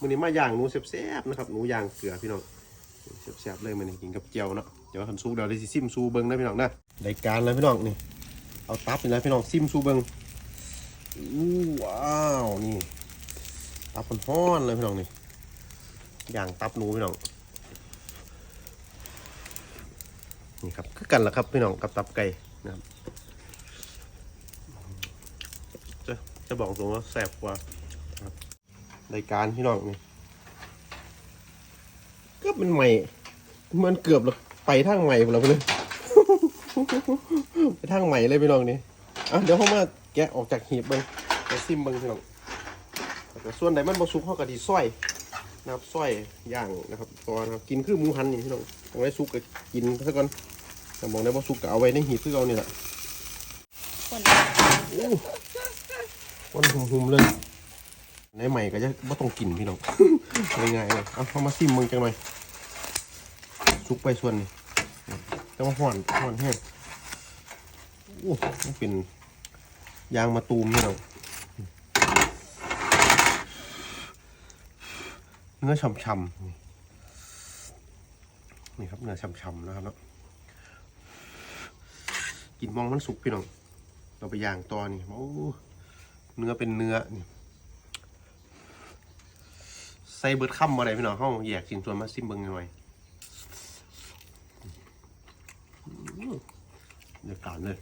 มื้อนี้มาย่างหนูแซ่บๆนะครับหนูย่างเกลือพี่น้องแซ่บๆเลยมื้อนี้กินกับเจียวเนาะเดี๋ยวคันซุกเดี๋ยวได้สิซิมซูเบิ่งนะพี่น้องนะรายการเลยพี่น้องนี่เอาตับนี่นะพี่น้องซิมซูเบิ่งอู้ว้าวนี่ตับมันฮ้อนเลยพี่น้องนี่ย่างตับหนูพี่น้องนี่ครับคือกันละครับพี่น้องกับตับไก่นะครับจะจะบอกตรงว่าแซ่บกว่า รายการพี่น้องนี่ก็เป็นใหม่ มันเกือบแล้วไปทางใหม่แล้วไปเลยไปทางใหม่เลยพี่น้องนี่อะเดี๋ยวเขามาแกะออกจากหีบเบิ้งไปซิมเบิ้งพี่น้องแต่ส่วนไหนมันบสุกเขาก็ดีส้อยนะครับส้อยย่างนะครับตัวนะครับกินคือหมูหันนี่พี่น้องตรงไหนสุกก็กินซะก่อนแต่มองได้บสุกก็เอาไว้ในหีบคือเอานี่แหละคนโอ้วันหุ่มๆเลย ในใหม่ก็จะไม่ต้องกินพี่น้องง่ายๆเลยเอาเข้ามาซิมมึงจังหน่อยซุกไปส่วนนี้จะมาห่อนห่อนแห้งโอ้มันเป็นยางมาตูมพี่น้องเนื้อช่ำๆนี่ครับเนื้อช่ำๆนะครับเนาะกินมองมันสุกพี่น้องเราไปย่างตัวนี่โอ้เนื้อเป็นเนื้อนี่ ใส่เบิร์ดค่ำอะไรพี่น้องเขาแยกชิ้นส่วนมาซิมเบิ้งหน่อยอื้อเดี๋ยวการเลย